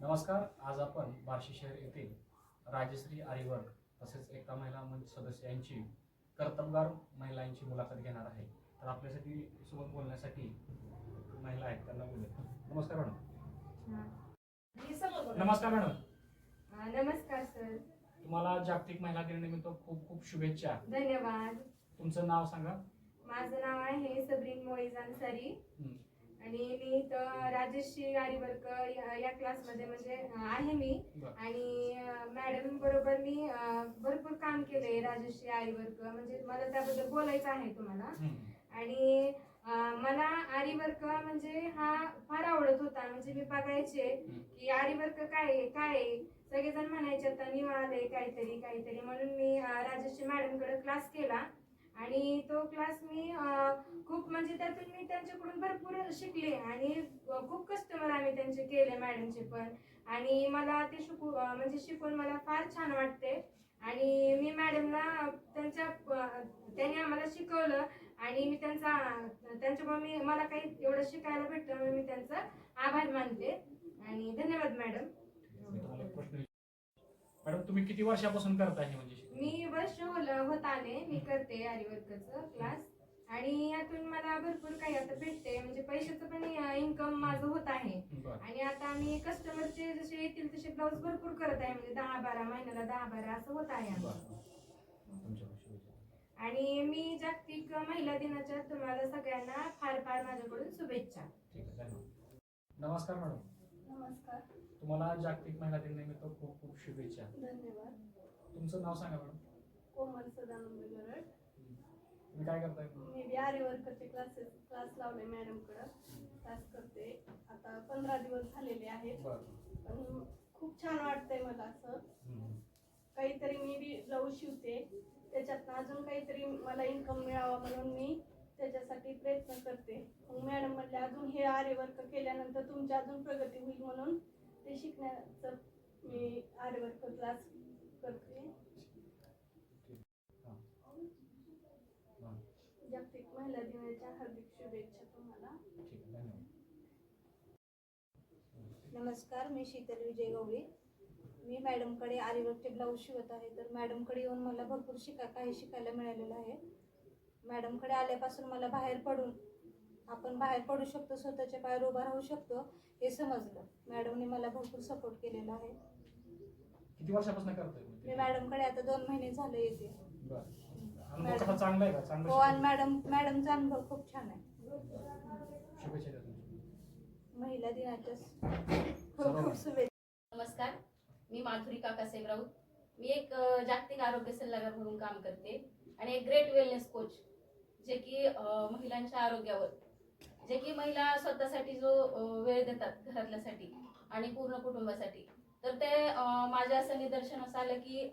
नमस्कार आज आपण बार्शी शहर येथील राजश्री आर्यवर्ग तसेच एका महिला मंच सदस्य यांची कर्तबगार महिलांची मुलाखत घेणार आहे. तर आपल्यासाठी सोबत बोलण्यासाठी महिला आहेत त्यांना बोलूया. नमस्कार मॅडम. नमस्कार मॅडम. नमस्कार सर. तुम्हाला जागतिक महिला दिनानिमित्त खूप खूप शुभेच्छा. धन्यवाद. तुमचं नाव सांगा. माझं नाव आहे सबरीन मोईज अन्सारी हं. आणि मी इथं राजश्री आरीवर्क या- या क्लासमध्ये म्हणजे अं, आहे मी. बरं. आणि मॅडम बरोबर मी अं, भरपूर काम केलंय राजश्री आरीवर्क म्हणजे मला त्याबद्दल बोलायचं आहे तुम्हाला. आणि अं, मला आरी वर्क म्हणजे हा फार आवडत होता. म्हणजे मी बघायचे की आरी वर्क काय आहे, काय आहे. सगळेजण म्हणायचे आता निवा आलंय काहीतरी काहीतरी. म्हणून मी अं, राजश्री मॅडमकडे क्लास केला. आणि तो क्लास मी खूप म्हणजे त्यातून मी त्यांच्याकडून भरपूर शिकले आणि खूप कस्टमर आम्ही त्यांचे केले मॅडमचे पण. आणि मला ते शिकू म्हणजे शिकून मला फार छान वाटते. आणि मी मॅडमला त्यांच्या त्यांनी आम्हाला शिकवलं आणि मी त्यांचा त्यांच्यामुळे मी मला काही एवढं शिकायला भेटलं म्हणून मी त्यांचा आभार मानते. आणि धन्यवाद मॅडम मी तुम्हाला एक प्रश्न विचारतो. मॅडम तुम्ही किती वर्षापासून करताय हे म्हणजे? मी वर्ष होलं होत आले. मी करते आरीवर्कचं क्लास आणि यातून मला भरपूर काही आता भेटते. म्हणजे पैशाचं पण इन्कम माझं होत आहे. बरं. आणि आता आम्ही कस्टमरचे जसे येतील तसे ब्लाऊज भरपूर करत आहे. म्हणजे दहा बारा महिन्याला दहा बारा असं होत आहे आमचं. बरं. आणि मी जागतिक महिला दिनाच्या तुम्हाला सगळ्यांना फार फार माझ्याकडून शुभेच्छा. ठीक आहे धन्यवाद. नमस्कार मॅडम. नमस्कार. तुम्हाला जागतिक महिला दिनानिमित्त खूप खूप शुभेच्छा. धन्यवाद. तुमचं नाव सांगा मॅडम कोमल सदानंद गरड. तुम्ही काय करताय? मी बिहारी वर्करचे क्लासेस क्लास लावले मॅडमकडं. क्लास करते. आता पंधरा दिवस झालेले आहेत. बरं. पण खूप छान वाटतंय मला असं. हम्म. काहीतरी मी बी ब्लाऊज शिवते. त्याच्यातनं अजून काहीतरी मला इन्कम मिळावा म्हणून मी त्याच्यासाठी प्रयत्न करते. मग मॅडम म्हणले अजून हे आरे वर्क केल्यानंतर तुमची अजून प्रगती होईल म्हणून ते शिकण्याचं मी आरे क्लास करते. जागतिक महिला दिनाच्या हार्दिक शुभेच्छा तुम्हाला. नमस्कार मी शीतल विजय गवळी. मी मॅडमकडे आरीवर्कचे ब्लाऊज शिवत आहे तर मॅडमकडे येऊन मला भरपूर शिका काही शिकायला मिळालेलं आहे. मॅडमकडे आल्यापासून मला बाहेर पडून आपण बाहेर पडू शकतो स्वतःच्या पायावर उभा राहू शकतो हे समजलं. मॅडमने मला भरपूर सपोर्ट केलेला आहे. किती वर्षापासून करताय मी? मॅडमकडे आता दोन महिने झाले येते. बरं. अनुभव कसा चांगला आहे का? चांगला हो आणि? मॅडम मॅडमचा अनुभव खूप छान आहे. शुभेच्छा द्या तुमच्या. महिला दिनाच्या खूप खूप शुभेच्छा. नमस्कार. मी माधुरी काकासाहेब राऊत. मी एक अ, जागतिक आरोग्य सल्लागार म्हणून काम करते. आणि एक ग्रेट वेलनेस कोच जे की अ, महिलांच्या आरोग्यावर. जे की महिला स्वतःसाठी जो वेळ देतात घरातल्यासाठी आणि पूर्ण कुटुंबासाठी. तर ते माझ्या असं निदर्शनास आलं की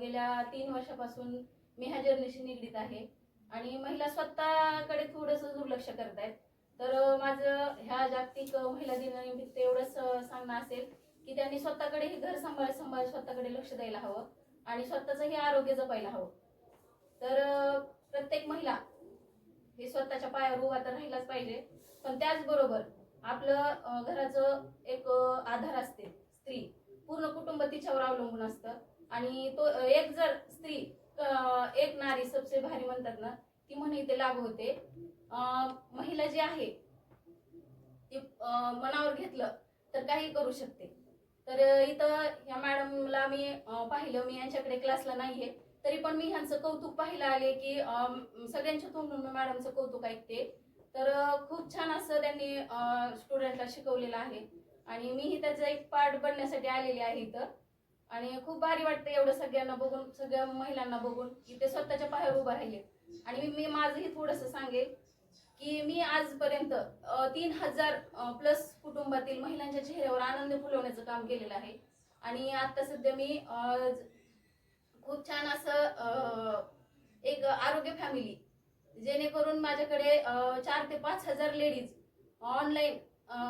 गेल्या तीन वर्षापासून मी ह्या जर्नीशी निगडीत आहे आणि महिला स्वतःकडे थोडंसं दुर्लक्ष करत आहेत तर माझं ह्या जागतिक महिला दिनानिमित्त एवढंच सांगणं असेल की त्यांनी स्वतःकडे हे घर सांभाळ सांभाळ स्वतःकडे लक्ष द्यायला हवं आणि स्वतःचं हे आरोग्य जपायला हवं. तर प्रत्येक महिला हे स्वतःच्या पायावर उभा तर राहिलाच पाहिजे. पण त्याचबरोबर आपलं घराचं एक आधार असते स्त्री. पूर्ण कुटुंब तिच्यावर अवलंबून असतं. आणि तो एक जर स्त्री एक नारी सबसे भारी म्हणतात ना ती म्हण इथे लागू होते. महिला जी आहे ती मनावर घेतलं तर काही करू शकते. तर इथं या मॅडमला मी पाहिलं. मी यांच्याकडे क्लासला नाहीये. तरी पण मी ह्यांचं कौतुक पाहायला आले की सगळ्यांच्या तोंडून मॅडमचं कौतुक ऐकते. तर खूप छान असं त्यांनी स्टुडंटला शिकवलेलं आहे. आणि मीही त्याचा एक पार्ट बनण्यासाठी आलेली आहे इथं. आणि खूप भारी वाटतं एवढं सगळ्यांना बघून सगळ्या महिलांना बघून की ते स्वतःच्या पायावर उभं राहिले. आणि मी माझंही थोडंसं सांगेल की मी आजपर्यंत तीन हजार प्लस कुटुंबातील महिलांच्या चेहऱ्यावर आनंद फुलवण्याचं काम केलेलं आहे. आणि आता सध्या मी खूप छान असं एक आरोग्य फॅमिली जेणेकरून माझ्याकडे चार ते पाच हजार लेडीज ऑनलाईन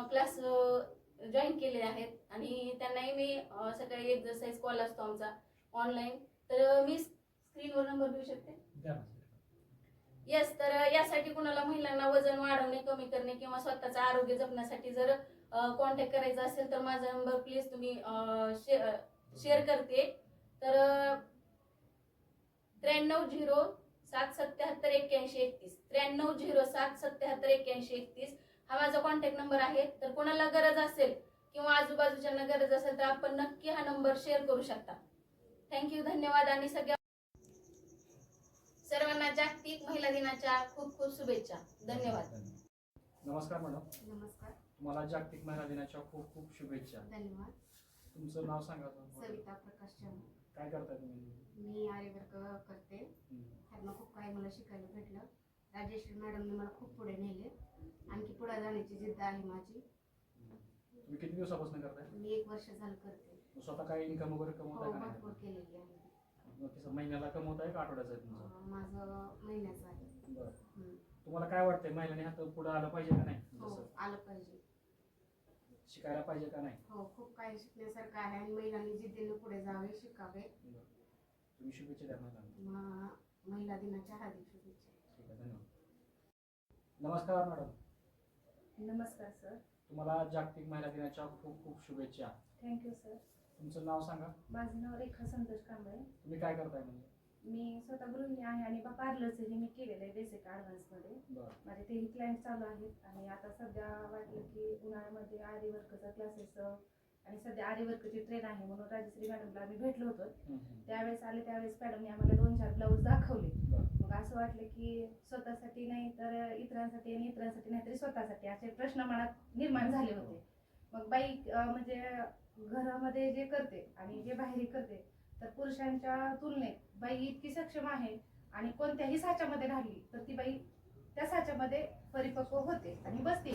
क्लास जॉईन केलेले आहेत. आणि त्यांनाही मी सकाळी एक्झरसाईज कॉल असतो आमचा ऑनलाईन तर मी स्क्रीनवर नंबर देऊ शकते. येस तर यासाठी कुणाला महिलांना वजन वाढवणे कमी करणे किंवा स्वतःचं आरोग्य जपण्यासाठी जर कॉन्टॅक्ट करायचा असेल तर माझा नंबर प्लीज तुम्ही शेअर करते. तर त्र्याण्णव झिरो सात सत्याहत्तर एक्क्याऐंशी एकतीस. त्र्याण्णव झिरो सात सत्याहत्तर एक्क्याऐंशी एकतीस. हा माझा कॉन्टॅक्ट नंबर आहे. तर कोणाला गरज असेल किंवा आजूबाजूच्यांना गरज असेल तर आपण नक्की हा नंबर शेअर करू शकता. थँक्यू धन्यवाद आणि सगळ्या सर्वांना जागतिक महिला दिनाच्या खूप खूप शुभेच्छा. धन्यवाद. नमस्कार मॅडम. नमस्कार. तुम्हाला जागतिक महिला दिनाच्या खूप खूप शुभेच्छा. धन्यवाद. तुमचं नाव सांगा. सविता प्रकाश चव्हाण काय करताय तुम्ही? मी आर्यवर्क करते. त्यातनं खूप काही मला शिकायला भेटलं. राजेश्री मॅडमने मला खूप पुढे नेले. आणखी पुढे जाण्याची जिद्द आहे माझी. तुम्ही किती दिवसापासून करताय? मी एक वर्ष झालं करते. स्वतः काय इन्कम वगैरे हो कमवताय का भरपूर नाही केलेली आहे. मग कसं महिन्याला कमवत आहे का आठवड्याचं आहे तुमचं? अं, माझं महिन्याचं आहे. बरं. हम्म. तुम्हाला काय वाटतंय महिलांनी हात पुढे आलं पाहिजे का नाही? हो जसं आलं पाहिजे. शिकायला पाहिजे का नाही? हो खूप काही शिकण्यासारखं आहे आणि महिलांनी जिद्दीने पुढे जावे शिकावे. बरं. तुम्ही शुभेच्छा द्या महिलांना. म- महिला दिनाच्या हार्दिक शुभेच्छा. ठीक आहे धन्यवाद. नमस्कार मॅडम. नमस्कार सर. तुम्हाला जागतिक महिला दिनाच्या खूप खूप शुभेच्छा. थँक्यू सर तुमचं नाव सांगा. माझं नाव रेखा संतोष कांबळे. तुम्ही काय करताय म्हणजे? मी स्वतः गृहिणी आहे आणि पार्लरचं हे मी केलेलं आहे बेसिक ॲडव्हान्समध्ये माझे तेही क्लायंट चालू आहेत आणि आता सध्या वाटलं की उन्हाळ्यामध्ये आरी वर्कचा क्लासेस आणि सध्या आरी वर्कची ट्रेन आहे म्हणून राजश्री मॅडमला आम्ही भेटलो होतो. त्यावेळेस आले त्यावेळेस मॅडमने आम्हाला दोन चार ब्लाऊज दाखवले. मग असं वाटलं की स्वतःसाठी नाही तर इतरांसाठी आणि इतरांसाठी नाही तरी स्वतःसाठी असे प्रश्न मनात निर्माण झाले होते. मग बाई म्हणजे घरामध्ये जे करते आणि जे बाहेर करते तर पुरुषांच्या तुलनेत बाई इतकी सक्षम आहे आणि कोणत्याही साच्यामध्ये राहिली तर ती बाई त्या साच्यामध्ये परिपक्व होते आणि बसते.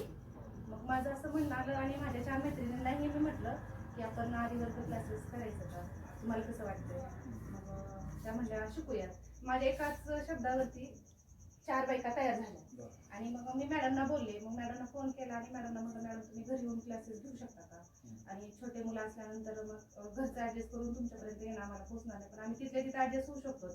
मग माझं असं म्हणणं आलं आणि माझ्या चार मैत्रिणींनाही मी म्हटलं की आपण आरीवर्क क्लासेस करायचं का? तुम्हाला कसं वाटतं मग त्या म्हणल्या शिकूयात. माझ्या एकाच शब्दावरती चार बायका तयार झाल्या. आणि मग मी मॅडमना बोलले मग मॅडमना फोन केला आणि मॅडमना म्हटलं मॅडम तुम्ही घरी येऊन क्लासेस घेऊ शकता का? आणि छोटे मुलं असल्यानंतर मग घरचं ऍडजस्ट करून तुमच्यापर्यंत येणं आम्हाला पोहोचणार नाही. पण आम्ही तिथल्या तिथे ऍडजस्ट होऊ शकतो.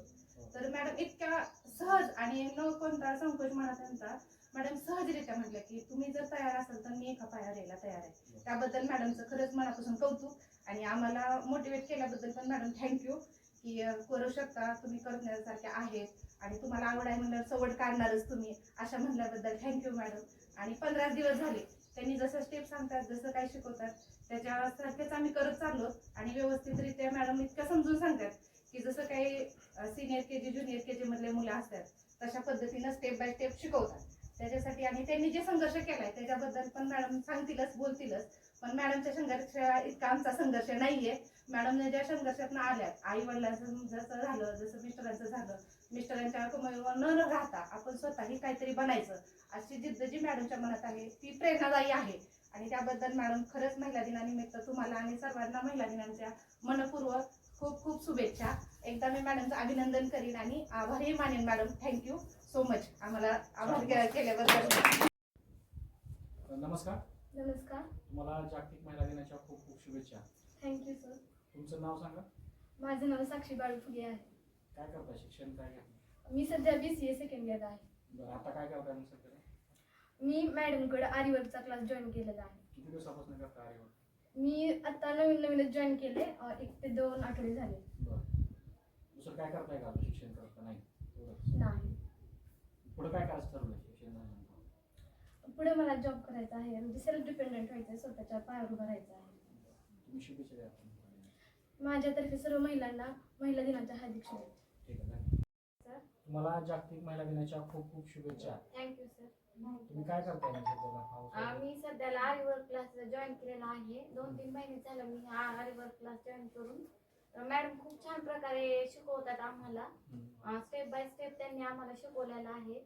तर मॅडम इतक्या सहज आणि न कोणता संकोच म्हणा त्यांचा मॅडम सहजरित्या म्हटलं की तुम्ही जर तयार असाल तर मी एका पायावर यायला तयार आहे. त्याबद्दल मॅडमचं खरंच मनापासून कौतुक आणि आम्हाला मोटिवेट केल्याबद्दल पण मॅडम थँक्यू की करू शकता तुम्ही करण्यासारख्या आहेत. आणि तुम्हाला आवड आहे म्हणल्यावर सवड काढणारच तुम्ही अशा म्हणल्याबद्दल थँक्यू मॅडम आणि पंधरा दिवस झाले त्यांनी जसं स्टेप सांगतात जसं काय शिकवतात त्याच्यासारखेच आम्ही करत चाललो. आणि व्यवस्थितरित्या मॅडम इतकं समजून सांगतात की जसं काही senior K G junior K जीमधले मुलं असतात तशा पद्धतीनं स्टेप बाय स्टेप शिकवतात. त्याच्यासाठी आणि त्यांनी जे संघर्ष केलाय त्याच्याबद्दल पण मॅडम सांगतीलच बोलतीलच. पण मॅडमच्या संघर्ष इतका आमचा संघर्ष नाहीये. मॅडमने ज्या संघर्षातनं आल्यात आई वडिलांचं जसं झालं जसं मिस्टरांचं झालं मिस्टरांच्या न राहता आपण स्वतःही काहीतरी बनायचं. अशी जिद्द जी मॅडमच्या मनात आहे. ती प्रेरणादायी आहे. आणि त्याबद्दल मॅडम खरंच महिला दिनानिमित्त तुम्हाला आणि सर्वांना महिला दिनांच्या मनपूर्वक खूप खूप शुभेच्छा. एकदा मी मॅडमचं अभिनंदन करीन आणि आभारही मानेन मॅडम. थँक्यू सो मच आम्हाला आभार केल्याबद्दल. नमस्कार. नमस्कार. तुम्हाला जागतिक महिला दिनाच्या खूप खूप शुभेच्छा. थँक्यू सर तुमचं नाव सांगा. माझं नाव साक्षी बाळू फुगे आहे. काय करता शिक्षण काय मी सध्या B C A second year आहे. बरं आता काय करताय मग सध्या? मी मॅडमकडे आरीवर्कचा क्लास जॉईन केलेला आहे. किती दिवसापासून करता आरेवर मी आता नवीन नवीनच जॉईन केले अं, एक ते दोन आठवडे झाले. बरं. दुसरं काय करताय का आता शिक्षण करत नाही? एवढंच. नाही. पुढं काय करायचं ठरवलं शिक्षण झाल्यानंतर? पुढे मला जॉब करायचा आहे म्हणजे सेल्फ डिपेंडंट व्हायचं आहे स्वतःच्या पायावर उभं राहायचं आहे. तुम्ही शुभेच्छा द्या आपण. माझ्यातर्फे सर्व महिलांना महिला दिनाच्या हार्दिक शुभेच्छा ठीक आहे धन्यवाद. सर. तुम्हाला जागतिक महिला दिनाच्या खूप खूप शुभेच्छा. थँक्यू सर तुम्ही काय करताय सध्याला? वाईफ? आम्ही सध्याला आरी वर्क क्लास जॉईन केलेला आहे. दोन तीन महिने झालं मी हा आरी वर्क क्लास जॉईन करून. मॅडम खूप छान प्रकारे शिकवतात आम्हाला. स्टेप बाय स्टेप त्यांनी आम्हाला शिकवलेलं आहे.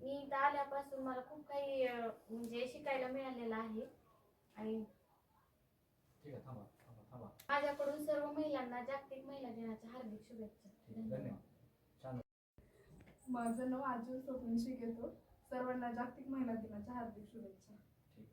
मी इथं आल्यापासून मला खूप काही म्हणजे शिकायला मिळालेलं आहे. आणि माझ्याकडून सर्व महिलांना जागतिक महिला दिनाच्या हार्दिक शुभेच्छा. धन्यवाद. माझं नाव आजून स्वप्न शिकेतो सर्वांना जागतिक महिला दिनाच्या हार्दिक शुभेच्छा. ठीक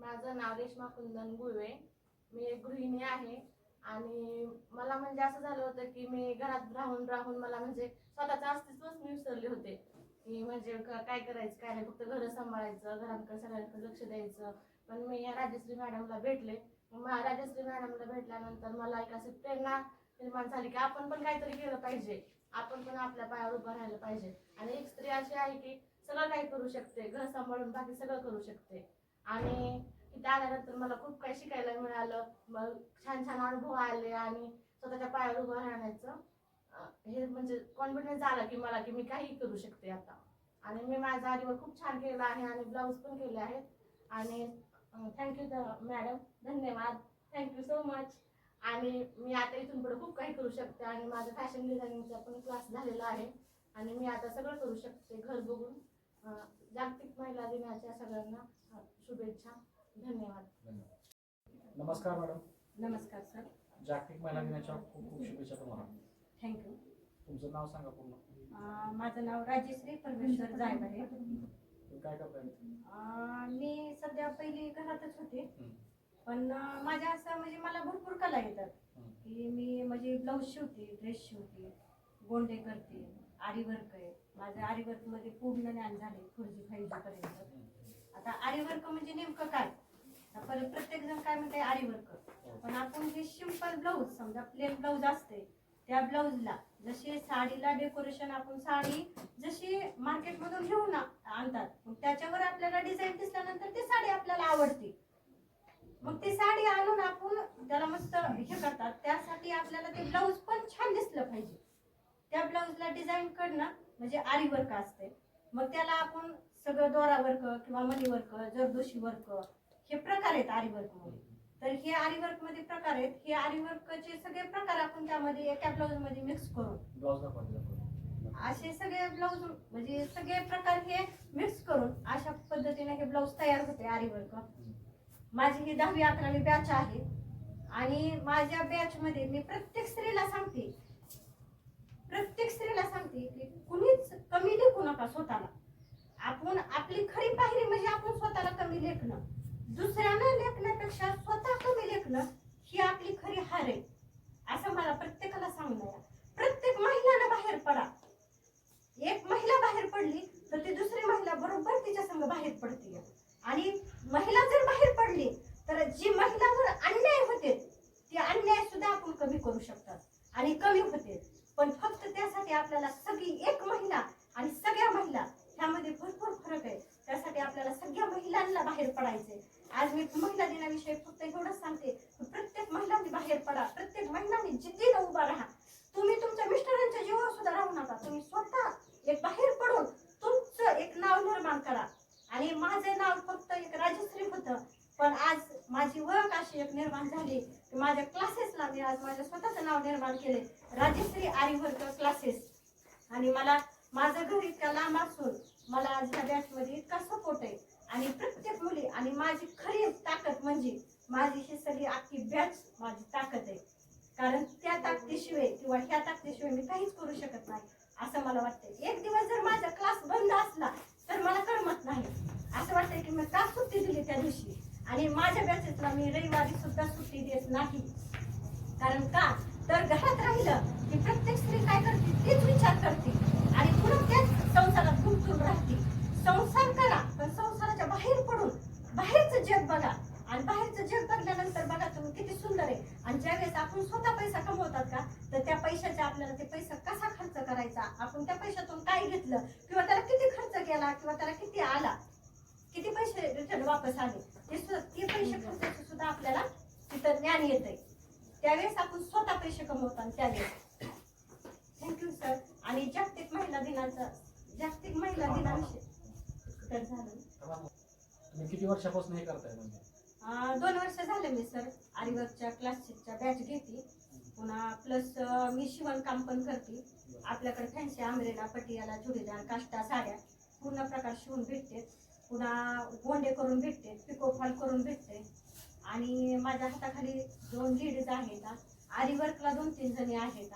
माझं नाव रेश्मा कुंदन गुळवे. मी एक गृहिणी आहे. आणि मला म्हणजे असं झालं होतं की मी घरात राहून राहून मला म्हणजे स्वतःचं अस्तित्वच मी विसरले होते. की म्हणजे क- काय करायचं काय नाही फक्त घर सांभाळायचं घरांकडे सगळ्यांकडे लक्ष द्यायचं. पण मी या राजश्री मॅडमला भेटले. मग राजश्री मॅडमला भेटल्यानंतर मला एक अशी प्रेरणा निर्माण झाली की आपण पण काहीतरी केलं पाहिजे. आपण पण आपल्या पायावर उभं राहायला पाहिजे. आणि एक स्त्री अशी आहे की सगळं काही करू शकते घर सांभाळून बाकी सगळं करू शकते. आणि तिथे आल्यानंतर मला खूप काही शिकायला मिळालं. मग छान छान अनुभव आले आणि स्वतःच्या पायावर उभं राहण्याचं हे म्हणजे कॉन्फिडन्स आला की मला की मी काही करू शकते आता. आणि मी माझा आरीवर खूप छान केला आहे आणि ब्लाऊज पण केले आहेत. आणि थँक्यू मॅडम धन्यवाद. थँक्यू सो मच आणि मी आता इथून पुढे खूप काही करू शकते आणि माझा फॅशन डिझायनिंगचा पण क्लास झालेला आहे. आणि मी आता सगळं करू शकते घर बघून. जागतिक महिला दिनाच्या सगळ्यांना शुभेच्छा. धन्यवाद. नमस्कार मॅडम. नमस्कार सर. जागतिक महिला दिनाच्या खूप खूप शुभेच्छा तुम्हाला. थँक्यू तुमचं नाव सांगा पूर्ण. माझं नाव राजेश्री परमेश्वर जायब आहे तुम्ही काय करताय? मी सध्या पहिली घरातच होते. पण माझ्या असं म्हणजे मला भरपूर कला येतात. हं. की मी म्हणजे ब्लाऊज शिवते ड्रेस शिवते गोंडे करते आरी वर्क आहे. माझं आरी वर्कमध्ये पूर्ण ज्ञान झाले फोर जी फाईव्ह जी पर्यंत. आता आरी वर्क म्हणजे नेमकं काय? परत प्रत्येक जण काय म्हणते आरी वर्क पण आपण हे सिंपल ब्लाऊज समजा प्लेन ब्लाऊज असते त्या ब्लाऊजला जशी साडीला डेकोरेशन आपण साडी जशी मार्केटमधून घेऊन आणतात त्याच्यावर आपल्याला डिझाईन दिसल्यानंतर ती साडी आपल्याला आवडते. मग ती साडी आणून आपण त्याला मस्त हे करतात. त्यासाठी आपल्याला ते ब्लाऊज पण छान दिसलं पाहिजे. त्या ब्लाऊजला डिझाईन करणं म्हणजे आरी वर्क असते. मग त्याला आपण सगळं दोरा वर्क किंवा मणी वर्क जरदोशी वर्क हे प्रकार आहेत आरी वर्कमध्ये तर हे आरी वर्कमध्ये प्रकार आहेत. हे आरी वर्कचे सगळे प्रकार आपण त्यामध्ये एका ब्लाऊजमध्ये मिक्स दाखवा असे सगळे ब्लाऊज म्हणजे सगळे प्रकार हे मिक्स करून अशा पद्धतीने हे ब्लाऊज तयार होते आरी वर्क माझी ही दहावी अकरावी बॅच आहे. आणि माझ्या बॅच मध्ये मी प्रत्येक स्त्रीला सांगते प्रत्येक स्त्रीला सांगते की कुणीच कमी लेखू नका स्वतःला. आपण आपली खरी पायरी म्हणजे आपण स्वतःला कमी लेखणं. दुसऱ्यानं लेखण्यापेक्षा स्वतः कमी लेखणं ही आपली खरी हार आहे. असं मला प्रत्येकाला सांगणं प्रत्येक महिलानं बाहेर पडा. एक महिला बाहेर पडली तर ती दुसरी महिला बरोबर तिच्या संग बाहेर पडते आणि महिला जर बाहेर पडली तर जी महिलावर अन्याय होते ती अन्याय सुद्धा आपण कमी करू शकतात आणि कमी होते. पण फक्त त्यासाठी आपल्याला सगळी एक महिला आणि सगळ्या महिला ह्यामध्ये भरपूर फरक आहे. त्यासाठी आपल्याला सगळ्या महिलांना बाहेर पडायचे आज मी महिला दिनाविषयी फक्त एवढंच सांगते प्रत्येक महिलांनी बाहेर पडा प्रत्येक महिलांनी जिद्दीनं उभा राहा. तुम्ही तुमच्या मिस्टरांच्या जीवावर सुद्धा राहू नका. तुम्ही स्वतः एक बाहेर पडून तुमचं एक नाव निर्माण करा आणि माझं नाव फक्त एक राजश्री होतं पण आज माझी ओळख अशी एक निर्माण झाली की माझ्या क्लासेसला मी आज माझ्या स्वतःचं नाव निर्माण केले राजश्री आर्यवर्क क्लासेस आणि मला माझं घर इतक्या लांब असून मला आज ह्या बॅचमध्ये इतका सपोर्ट आहे. आणि प्रत्येक मुली आणि माझी खरी ताकद म्हणजे माझी ही सगळी अख्खी बॅच माझी ताकद आहे. कारण त्या ताकदीशिवाय किंवा ह्या ताकदीशिवाय मी काहीच करू शकत नाही असं मला वाटतं एक दिवस जर माझा क्लास बंद असला तर मला करमत नाही. असं वाटतंय की मी का सुट्टी दिली त्या दिवशी? आणि माझ्या बॅचेसला मी रविवारी सुद्धा सुट्टी देत नाही. कारण का? तर घरात राहिलं की प्रत्येक स्त्री काय करते? तीच विचार करते. आणि पुन्हा त्याच संसारात गुंतून राहते. संसार करा पण संसाराच्या बाहेर पडून बाहेरचं जग बघा. आणि बाहेरचं जग बघल्यानंतर बघा तुम्ही किती सुंदर आहे. आणि ज्यावेळेस आपण स्वतः पैसा कमवतात का तर त्या पैशाचा आपल्याला ते पैसा कसा खर्च करायचा? आपण त्या पैशातून काय घेतलं? किंवा त्याला किती खर्च केला? किंवा त्याला किती आला? किती पैसे रिटर्न वापस आले? ते सुद्धा ते पैसे खर्चाचे सुद्धा आपल्याला तिथं ज्ञान येत आहे त्यावेळेस आपण स्वतः पैसे कमवतात त्यावेळेस थँक्यू सर आणि जागतिक महिला दिनाचा जागतिक महिला दिनाविषयी तर झालं. तुम्ही किती वर्षापासून हे करताय म्हणजे? दोन वर्ष झाले मी सर आरीवर्कच्या क्लासच्या बॅच घेते. पुन्हा प्लस मी शिवणकाम पण करते. आपल्याकडे फॅन्सी आंब्रेला पटियाला चुडीदार काष्टा साड्या पूर्ण प्रकार शिवून भेटते. पुन्हा गोंडे करून भेटते पिको फॉल करून भेटते. आणि माझ्या हाताखाली दोन लेडीज आहेत. आरीवर्कला दोन तीन जणी आहेत.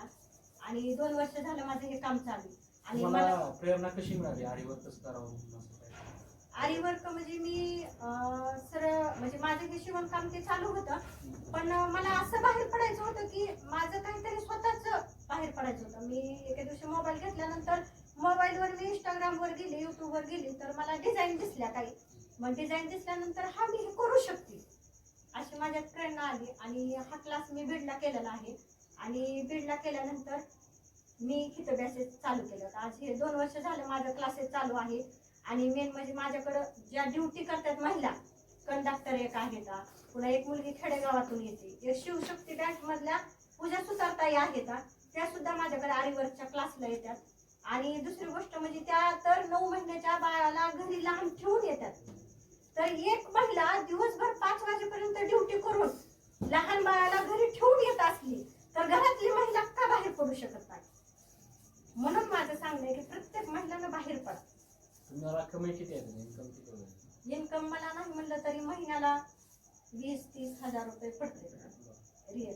आणि दोन वर्ष झालं माझं हे काम चालू आहे. आणि मला तुम्हाला प्रेरणा कशी मिळाली आरीवर कसं करावं म्हणून असं काय? आरी वर्क म्हणजे मी अं, सर म्हणजे माझं हे शिवणकाम ते चालू होतं. पण मला असं बाहेर पडायचं होतं की माझं काहीतरी स्वतःच बाहेर पडायचं होतं. मी एके दिवशी मोबाईल घेतल्यानंतर मोबाईल मोबाईलवर मी इंस्टाग्रामवर गेले युट्यूबवर गेली तर मला डिझाईन दिसल्या काही. मग डिझाईन दिसल्यानंतर हा मी हे करू शकते. अशी माझ्यात प्रेरणा आली आणि हा क्लास मी बीडला केलेला आहे. आणि बीडला केल्यानंतर मी इथं बॅसेस चालू केलं. आज हे दोन वर्ष झालं माझं क्लासेस चालू आहे. आणि मेन म्हणजे माझ्याकडं ज्या ड्युटी करतात महिला कंडक्टर एक आहेत का पुन्हा एक मुलगी खेडेगावातून येते. एक शिवशक्ती बँकमधल्या पूजा सुतारताई आहेत का त्या सुद्धा माझ्याकडे आरीवरच्या क्लासला येतात. आणि दुसरी गोष्ट म्हणजे त्या तर नऊ महिन्याच्या बाळाला घरी लहान ठेवून येतात. तर एक महिला दिवसभर पाच वाजेपर्यंत ड्युटी करून लहान बाळाला घरी ठेवून येत असली तर घरातली महिला का बाहेर पडू शकत नाही? म्हणून माझं सांगणं की प्रत्येक महिलांना बाहेर पड. इन्कम मला नाही म्हणलं तरी महिन्याला वीस तीस हजार रुपये पडते. रिअल.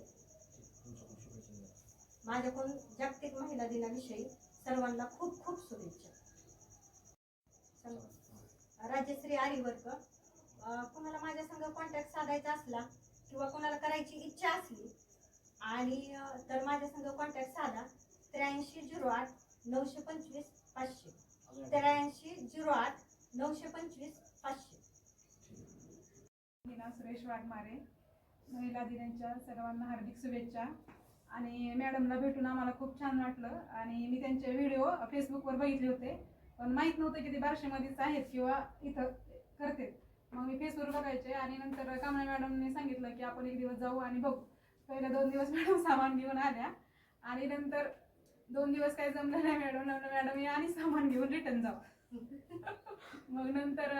माझ्याकडून जागतिक महिला दिनाविषयी सर्वांना खूप खूप शुभेच्छा. राजश्री आरीवर्क अं, कुणाला माझ्या संग कॉन्टॅक्ट साधायचा असला किंवा कुणाला करायची इच्छा असली आणि तर माझ्या संग कॉन्टॅक्ट साधा. त्र्याऐंशी झिरो आठ नऊशे पंचवीस पाचशे. त्र्याऐंशी झिरो आठ नऊशे पंचवीस पाचशे. मीना सुरेश वाघमारे महिला दिनाच्या सर्वांना हार्दिक शुभेच्छा. आणि मॅडमला भेटून आम्हाला खूप छान वाटलं. आणि मी त्यांचे व्हिडिओ फेसबुकवर बघितले होते. पण माहीत नव्हतं की ते बारशेमध्येच आहेत किंवा इथं करते मग मी फेसवर बघायचे आणि नंतर कामना मॅडमने सांगितलं की आपण एक दिवस जाऊ आणि बघू. पहिले दोन दिवस मॅडम सामान घेऊन आल्या आणि नंतर दोन दिवस काही जमलं नाही मॅडम मॅडम या आणि सामान घेऊन रिटर्न जाऊ. मग नंतर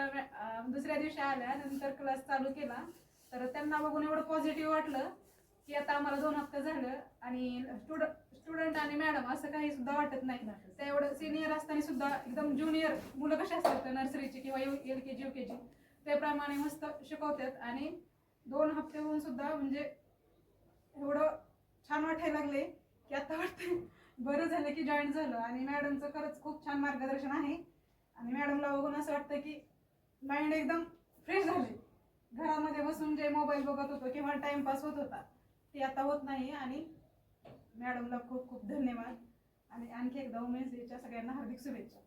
दुसऱ्या दिवशी आल्या नंतर क्लास चालू केला. तर त्यांना बघून एवढं पॉझिटिव्ह वाटलं की आता आम्हाला दोन हप्ते झालं आणि स्टुडंट स्टुडंट आणि मॅडम असं काही सुद्धा वाटत नाही. त्या एवढं सिनियर असताना सुद्धा एकदम ज्युनियर मुलं कशी असतात नर्सरीची किंवा L K G U K G त्याप्रमाणे मस्त शिकवतात. आणि दोन हप्ते होऊन सुद्धा म्हणजे एवढं छान वाटायला लागले की आता वाटतं बरं झालं की जॉईन झालं. आणि मॅडमचं खरंच खूप छान मार्गदर्शन आहे. आणि मॅडमला बघून असं वाटतं की माइंड एकदम फ्रेश झाले घरामध्ये बसून जे मोबाईल बघत होतो किंवा टाइमपास होत होता ते आता होत नाही. आणि मॅडमला खूप खूप धन्यवाद. आणि आणखी एकदा उमेश डेच्या सगळ्यांना हार्दिक शुभेच्छा.